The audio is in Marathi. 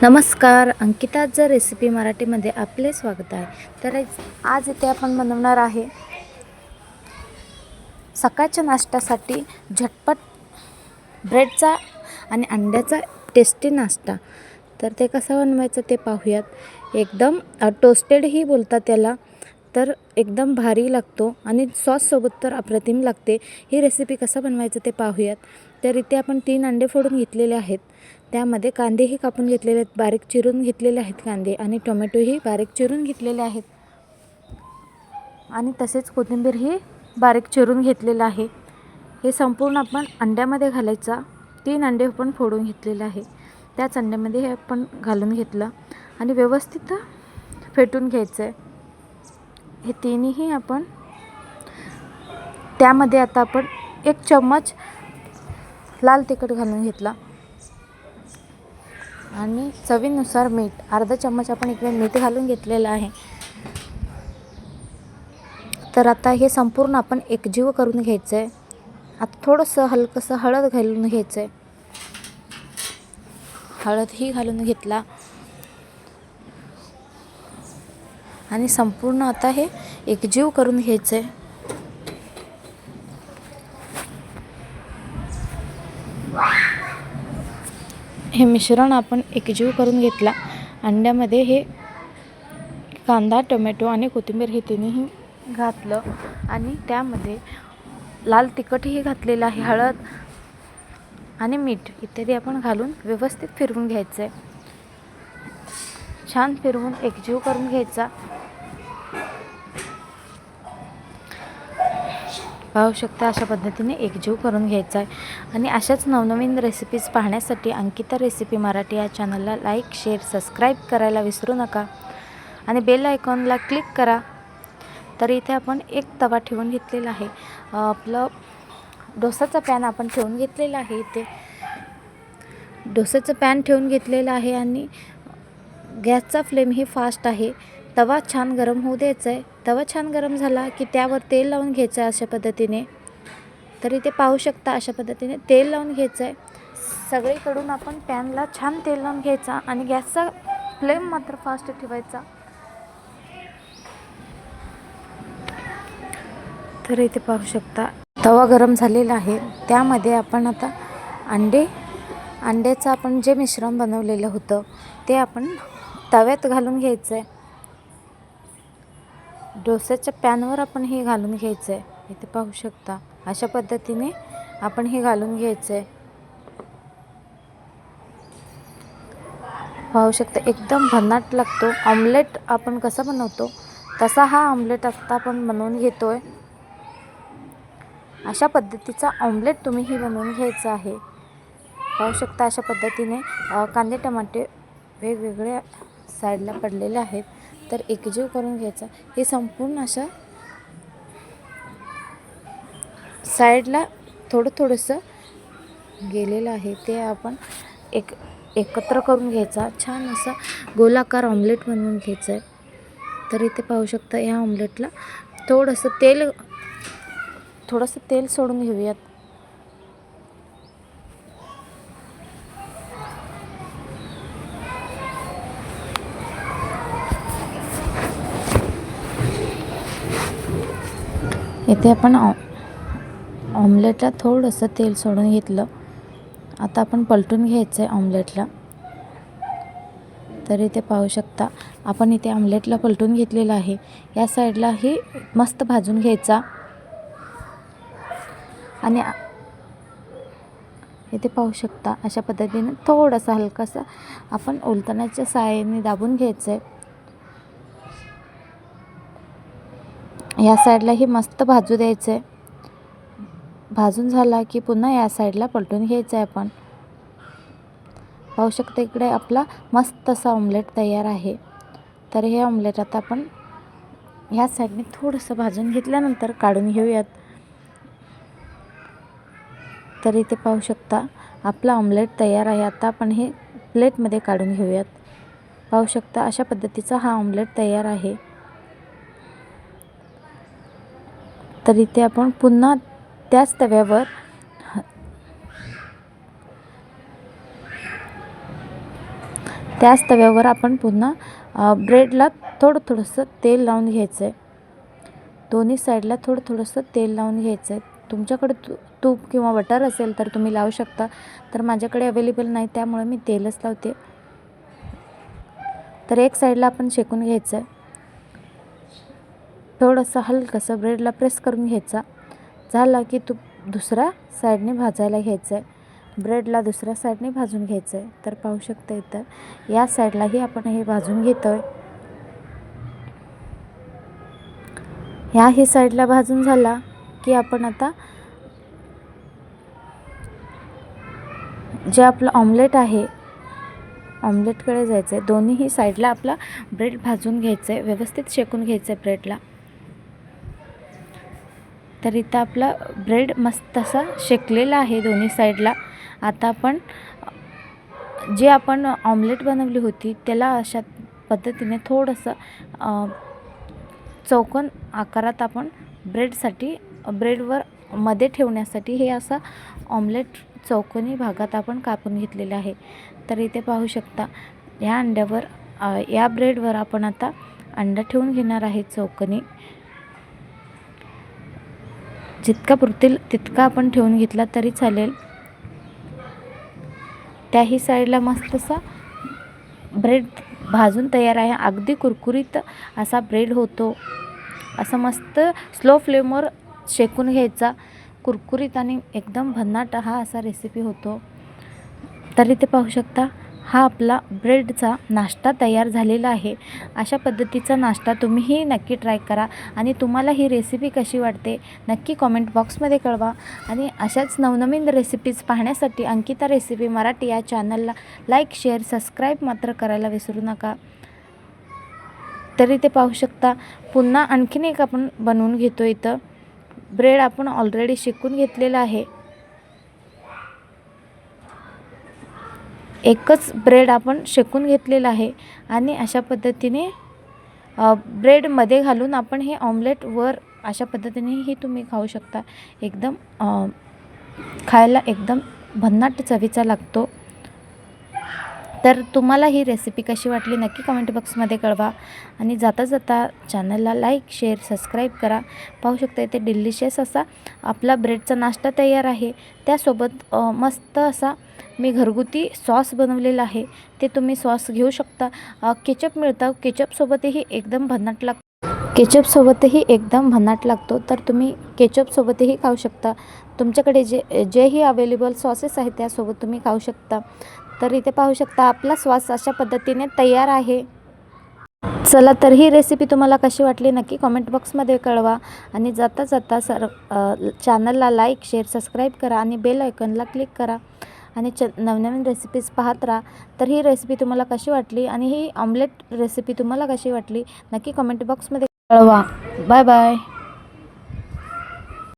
नमस्कार अंकिताचं रेसिपी मराठीमध्ये आपले स्वागत आहे. तर आज इथे आपण बनवणार आहे सकाळच्या नाश्त्यासाठी झटपट ब्रेडचा आणि अंड्याचा टेस्टी नाश्ता. तर ते कसं बनवायचं ते पाहूयात. एकदम टोस्टेडही बोलतात त्याला तर एकदम भारी लागतो आणि सॉससोबत तर अप्रतिम लागते. ही रेसिपी कसं बनवायचं ते पाहूयात. तर इथे आपण तीन अंडे फोडून घेतलेले आहेत. त्यामध्ये कांदेही कापून घेतलेले आहेत. बारीक चिरून घेतलेले आहेत कांदे आणि टोमॅटोही बारीक चिरून घेतलेले आहेत. आणि तसेच कोथिंबीरही बारीक चिरून घेतलेलं आहे. हे संपूर्ण आपण अंड्यामध्ये घालायचा. तीन अंडे पण फोडून घेतलेले आहे. त्याच अंड्यामध्ये हे आपण घालून घेतलं. आणि व्यवस्थित फेटून घ्यायचं आहे हे तिन्ही आपण त्यामध्ये आता आपण एक चम्मच लाल तिखट घालून घेतला. आणि चवीनुसार मीठ. अर्धा चम्मच आपण इकडे मीठ घालून घेतलेलं आहे. तर आता हे संपूर्ण आपण एकजीव करून घ्यायचं आहे आता थोडंसं हलकंसं हळद घालून घ्यायचं आहे हळदही घालून घेतला. आणि संपूर्ण आता हे एकजीव करून घ्यायचं आहे हे मिश्रण आपण एकजीव करून घेतला. अंड्यामध्ये हे कांदा टोमॅटो आणि कोथिंबीर हे तिन्ही घातलं आणि त्यामध्ये लाल तिखटही घातलेलं आहे हळद आणि मीठ इत्यादी आपण घालून व्यवस्थित फिरवून घ्यायचं आहे छान फिरवून एकजीव करून घ्यायचा. पाहू शकता अशा पद्धतीने एकजीव करून घ्यायचा आहे. आणि अशाच नवनवीन रेसिपीज पाहण्यासाठी अंकिता रेसिपी मराठी या चॅनलला लाईक शेअर सबस्क्राईब करायला विसरू नका. आणि बेल आयकॉनला क्लिक करा. तर इथे आपण एक तवा ठेवून घेतलेला आहे. आपलं डोसाचा पॅन आपण ठेवून घेतलेला आहे इथे. डोसाचं पॅन ठेवून घेतलेलं आहे आणि गॅसचा फ्लेम ही फास्ट आहे. तवा छान गरम होऊ द्यायचा आहे तवा छान गरम झाला की त्यावर तेल लावून घ्यायचं आहे अशा पद्धतीने. तर इथे पाहू शकता अशा पद्धतीने तेल लावून घ्यायचं आहे सगळीकडून आपण पॅनला छान तेल लावून घ्यायचा आणि गॅसचा फ्लेम मात्र फास्ट ठेवायचा. तर इथे पाहू शकता तवा गरम झालेला आहे. त्यामध्ये आपण आता अंडे अंड्याचं आपण जे मिश्रण बनवलेलं होतं ते आपण तव्यात घालून घ्यायचं आहे डोस्याच्या पॅनवर आपण हे घालून घ्यायचं आहे इथे पाहू शकता. अशा पद्धतीने आपण हे घालून घ्यायचं आहे पाहू शकता एकदम भन्नाट लागतो. ऑमलेट आपण कसा बनवतो? तसा हा ऑमलेट आता आपण बनवून घेतो आहे अशा पद्धतीचा ऑमलेट तुम्हीही बनवून घ्यायचा आहे. पाहू शकता अशा पद्धतीने कांदे टमाटे वेगवेगळ्या साईडला पडलेले आहेत. तर एकजीव करून घ्यायचा. हे संपूर्ण अशा साईडला थोडं थोडंसं गेलेलं आहे. ते आपण एक एकत्र करून घ्यायचा. छान असा गोलाकार ऑमलेट बनवून घ्यायचं आहे तर इथे पाहू शकता या ऑमलेटला थोडंसं तेल थोडंसं तेल सोडून घेऊयात. इथे आपण ऑ ऑमलेटला थोडंसं तेल सोडून घेतलं. आता आपण पलटून घ्यायचं आहे ऑमलेटला. तर इथे पाहू शकता आपण इथे ऑमलेटला पलटून घेतलेलं आहे. या साईडलाही मस्त भाजून घ्यायचा. आणि इथे पाहू शकता अशा पद्धतीने थोडासा हलकासा आपण उलटण्याच्या सहाय्याने दाबून घ्यायचं आहे या साईडलाही मस्त भाजू द्यायचं आहे भाजून झाला की पुन्हा या साईडला पलटून घ्यायचं आहे आपण. पाहू शकता इकडे आपला मस्त असा ऑमलेट तयार आहे. तर हे ऑमलेट आता आपण ह्या साईडने थोडंसं भाजून घेतल्यानंतर काढून घेऊयात. तर इथे पाहू शकता आपला ऑमलेट तयार आहे. आता आपण हे प्लेटमध्ये काढून घेऊयात. पाहू शकता अशा पद्धतीचा हा ऑमलेट तयार आहे. तर इथे आपण पुन्हा त्याच तव्यावर त्याच तव्यावर आपण पुन्हा ब्रेडला थोडं थोडंसं तेल लावून घ्यायचं आहे दोन्ही साईडला थोडं थोडंसं तेल लावून घ्यायचं आहे तुमच्याकडे तू तूप किंवा बटर असेल तर तुम्ही लावू शकता. तर माझ्याकडे अवेलेबल नाही त्यामुळे मी तेलच लावते. तर एक साईडला आपण शेकून घ्यायचं आहे थोडंसं हलकंसं ब्रेडला प्रेस करून घ्यायचा. झाला की तू दुसऱ्या साईडने भाजायला घ्यायचं आहे ब्रेडला दुसऱ्या साईडने भाजून घ्यायचं आहे तर पाहू शकता इथं या साईडलाही आपण हे भाजून घेतो आहे ह्याही साईडला भाजून झाला की आपण आता जे आपलं ऑमलेट आहे ऑमलेटकडे जायचं आहे दोन्हीही साईडला आपला ब्रेड भाजून घ्यायचं आहे व्यवस्थित शेकून घ्यायचं आहे ब्रेडला तर इथं आपला ब्रेड मस्त असा शेकलेला आहे दोन्ही साईडला. आता आपण जे आपण ऑमलेट बनवली होती त्याला अशा पद्धतीने थोडंसं चौकन आकारात आपण ब्रेडसाठी ब्रेडवर मध्ये ठेवण्यासाठी हे असं ऑमलेट चौकोनी भागात आपण कापून घेतलेलं आहे. तर इथे पाहू शकता या अंड्यावर या ब्रेडवर आपण आता अंडा ठेवून घेणार आहे चौकोनी. जितका पुरतील तितका आपण ठेवून घेतला तरी चालेल. त्याही साईडला मस्त असा ब्रेड भाजून तयार आहे. अगदी कुरकुरीत असा ब्रेड होतो. असा मस्त स्लो फ्लेमवर शेकून घ्यायचा. कुरकुरीत आणि एकदम भन्नाट हा असा रेसिपी होतो. तरी ते पाहू शकता. हा आपला ब्रेडचा नाश्ता तयार झालेला आहे. अशा पद्धतीचा नाश्ता तुम्हीही नक्की ट्राय करा आणि तुम्हाला ही रेसिपी कशी वाटते नक्की कॉमेंट बॉक्समध्ये कळवा. आणि अशाच नवनवीन रेसिपीज पाहण्यासाठी अंकिता रेसिपी मराठी या चॅनलला लाईक शेअर सबस्क्राईब मात्र करायला विसरू नका. तरी ते पाहू शकता पुन्हा आणखीन एक आपण बनवून घेतो इथं. ब्रेड आपण ऑलरेडी शिकून घेतलेला आहे. एकच ब्रेड आपण शेकून घेतलेला आहे आणि अशा पद्धतीने ब्रेडमध्ये घालून आपण हे ऑमलेट वर अशा पद्धतीनेही तुम्ही खाऊ शकता. एकदम खायला एकदम भन्नाट चवीचा लागतो. तर तुम्हाला ही रेसिपी कशी वाटली नक्की कमेंट बॉक्समध्ये कळवा. आणि जाता जाता चॅनलला लाईक शेअर सबस्क्राईब करा. पाहू शकता इथे डिलिशियस असा आपला ब्रेडचा नाश्ता तयार आहे. त्यासोबत मस्त असा मी घरगुती सॉस बनवलेला आहे. ते तुम्ही सॉस घेऊ शकता. केचप मिळतं. केचपसोबतही एकदम भन्नाट लागतो केचपसोबतही एकदम भन्नाट लागतो. तर तुम्ही केचपसोबतही खाऊ शकता. तुमच्याकडे जे जेही अवेलेबल सॉसेस आहेत त्यासोबत तुम्ही खाऊ शकता. तर इथे पाहू शकता आपला श्वास अशा पद्धतीने तयार आहे. चला तर ही रेसिपी तुम्हाला कशी वाटली नक्की कॉमेंट बॉक्समध्ये कळवा. आणि जाता जाता सर चॅनलला लाईक शेअर सबस्क्राईब करा आणि बेल आयकॉनला क्लिक करा. आणि च नवनवीन रेसिपीज पाहत राहा. तर ही रेसिपी तुम्हाला कशी वाटली आणि ही ऑमलेट रेसिपी तुम्हाला कशी वाटली नक्की कॉमेंट बॉक्समध्ये कळवा. Bye bye